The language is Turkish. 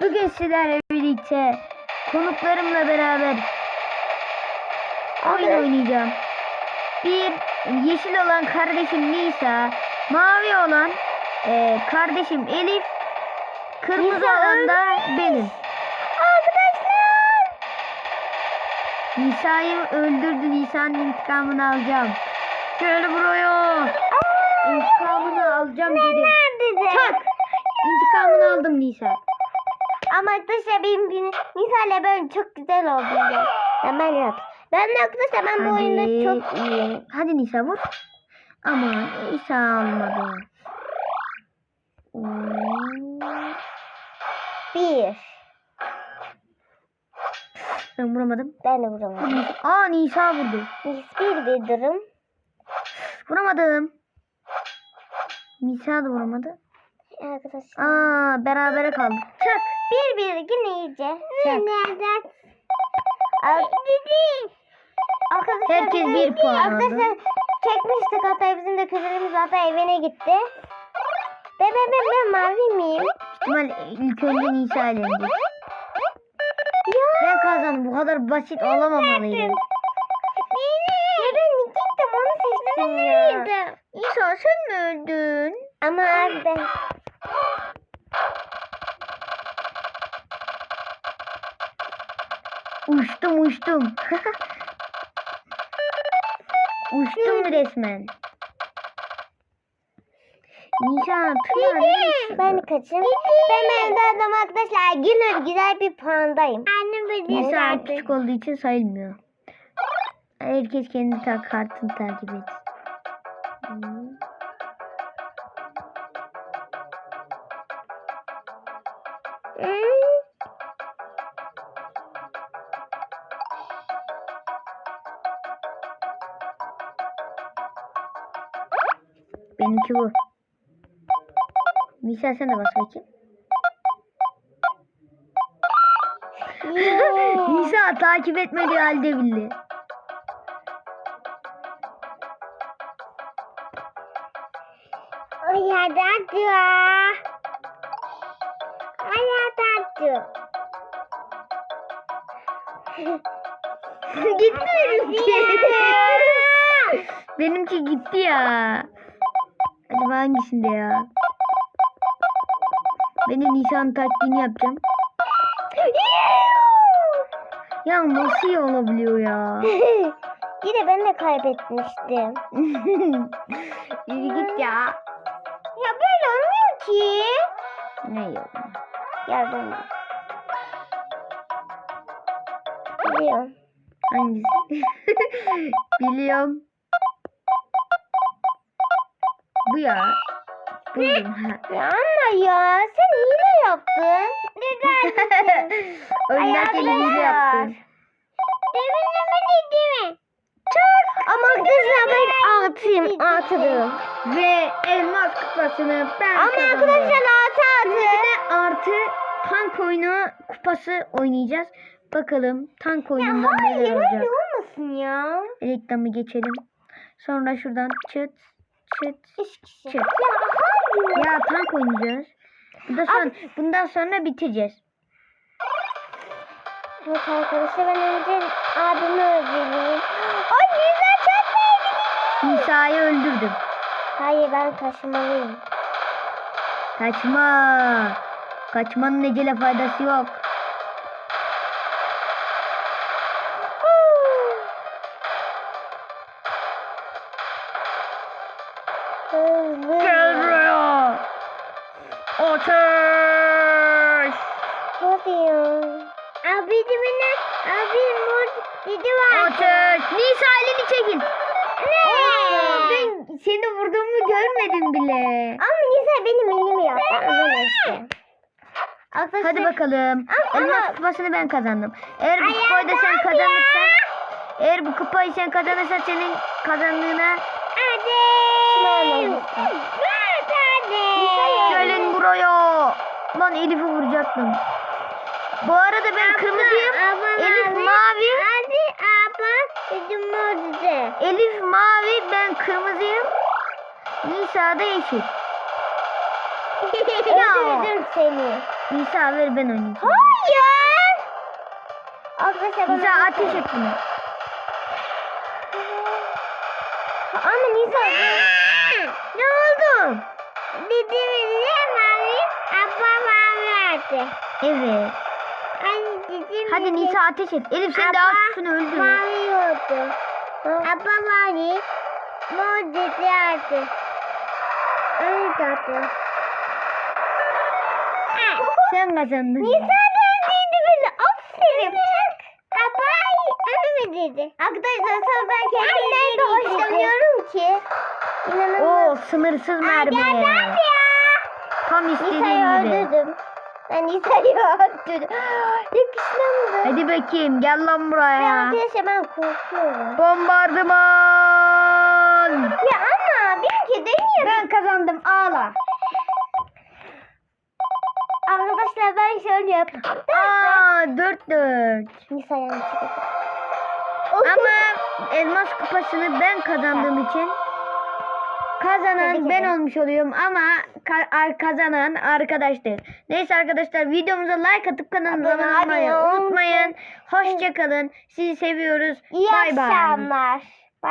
Bugün sizlerle birlikte konuklarımla beraber oyun oynayacağım. Bir yeşil olan kardeşim Nisa, mavi olan e, kardeşim Elif, kırmızı Nisa olan da benim. Arkadaşlar. Nisa'yı öldürdü. Nisa'nın intikamını alacağım. Gel buraya. İntikamını alacağım dedim. Tak. İntikamını aldım Nisa. Ama arkadaşlar benim benim Nisa'yla böyle çok güzel oldu. Hemen yap. Ben de arkadaşlar ben bu oyunda çok iyiyim. Hadi Nisa vur. Aman Nisa almadı. Bir. Ben vuramadım. Ben de vuramadım. Aa Nisa vurdu. Nis bir bir durum. Vuramadım. Nisa da vuramadı. Arkadaşlar. Aa berabere kaldık. Çak. Bir yine iyice. Çak. Nereden? Dedi. Arkadaşlar Herkes bir puan aldı. Arkadaşlar çekmiştik hatta bizim de kuzenimiz hatta evine gitti. Be be be ben mavi miyim? İhtimal ilk önce Nisa. Ya. Ben kazandım. Bu kadar basit olamamalıydı. Ya ben gittim onu seçtim ya. Nisa sen mi öldün? Ama abi. Uçtum uçtum. uçtum resmen. Nisa Tuna neredesin? Ben kaçım? Ben ben de adam arkadaşlar yine güzel bir puandayım. Annem Nisa küçük olduğu için sayılmıyor. Herkes kendi ta kartını takip et. Hmm. Benimki bu. Nisa sen de bas bakayım. Nisa takip etmediği halde bildi. Ya. Ay hadi hadi. gitti benimki. benimki gitti ya. Acaba hangisinde ya? Ben de Nisan taktiğini yapacağım. Ya nasıl iyi olabiliyor ya? Yine ben de kaybetmiştim. Yürü git ya. Ya böyle olmuyor ki. Ne yok? Yardım. Biliyorum. Hangisi? Biliyorum. Bu ya. Buldum. Ya ama ya sen hile yaptın. Neden? Oynarken hile yaptım. Demin değil mi? Çok. Ama arkadaşlar ben altıyım. Altıdım. Ve elmas kupasını ben Ama kazandım. arkadaşlar altı Şimdi altı. de artı tank oyunu kupası oynayacağız. Bakalım tank Ya oyununda hayır neler öyle olacak. olmasın ya. Reklamı geçelim. Sonra şuradan çıt çıt çıt. Ya hayır. Ya tank oynayacağız. Bundan sonra, bundan sonra bitireceğiz. Evet arkadaşlar ben önce abimi öldüreyim. Ay güzel çok Nisa'yı öldürdüm. Hayır ben kaçmalıyım. Kaçma. Kaçmanın ecele faydası yok. Ateş. Hadi ya. Abi dibine. Abi mor didi var. Ateş. Nisa elini çekin. Ne? Aa, ben seni vurduğumu görmedim bile. Ama Nisa benim elimi yaptı. Ama. Arkadaşlar. Hadi bakalım. Ama- Elmas kupasını ben kazandım. Eğer bu Ay, kupayı da sen kazanırsan, eğer bu kupayı sen kazanırsan senin kazandığına Hadi. Hadi. gelin buraya. Lan Elif'i vuracaktım. Bu arada ben kırmızıyım. Elif mavi. Hadi abla. Dedim orada. Elif mavi, ben kırmızıyım. Nisa da yeşil. Öldürdüm seni. Nisa ver ben oynayayım. Hayır. Arkadaşlar Nisa ateş et bunu. Ama Nisa. Ne oldu? Abla verdi. Evet. Anne dediğimi Hadi Nisa ateş et. Elif sen de Abla, şunu öldür. Mavi oldu. Abla mavi. Mor dedi artık. Öyle tatlı. Sen kazandın. Nisa neredeydi beni? Aferin. Abla öyle dedi? Arkadaşlar sonra ben kendimden de hoşlanıyorum ki. İnanılmaz. Oo sınırsız mermi. Geldi ya. Tam Nisa'yı istediğim gibi. öldürdüm. Ben öldürdüm. Yakışmadı. Hadi bakayım gel lan buraya. arkadaşlar ben korkuyorum. Bombardıman. Ya ama bir kere dönüyor. Ben kazandım ağla. Arkadaşlar ben şöyle yaptım. Aa 4-4. Nisa yanlış. Ama elmas kupasını ben kazandığım için kazanan ben olmuş oluyorum ama ka- kazanan arkadaştır. Neyse arkadaşlar videomuza like atıp kanalımıza Abone olmayı unutmayın. Hoşçakalın. Sizi seviyoruz. İyi Bay bay. akşamlar.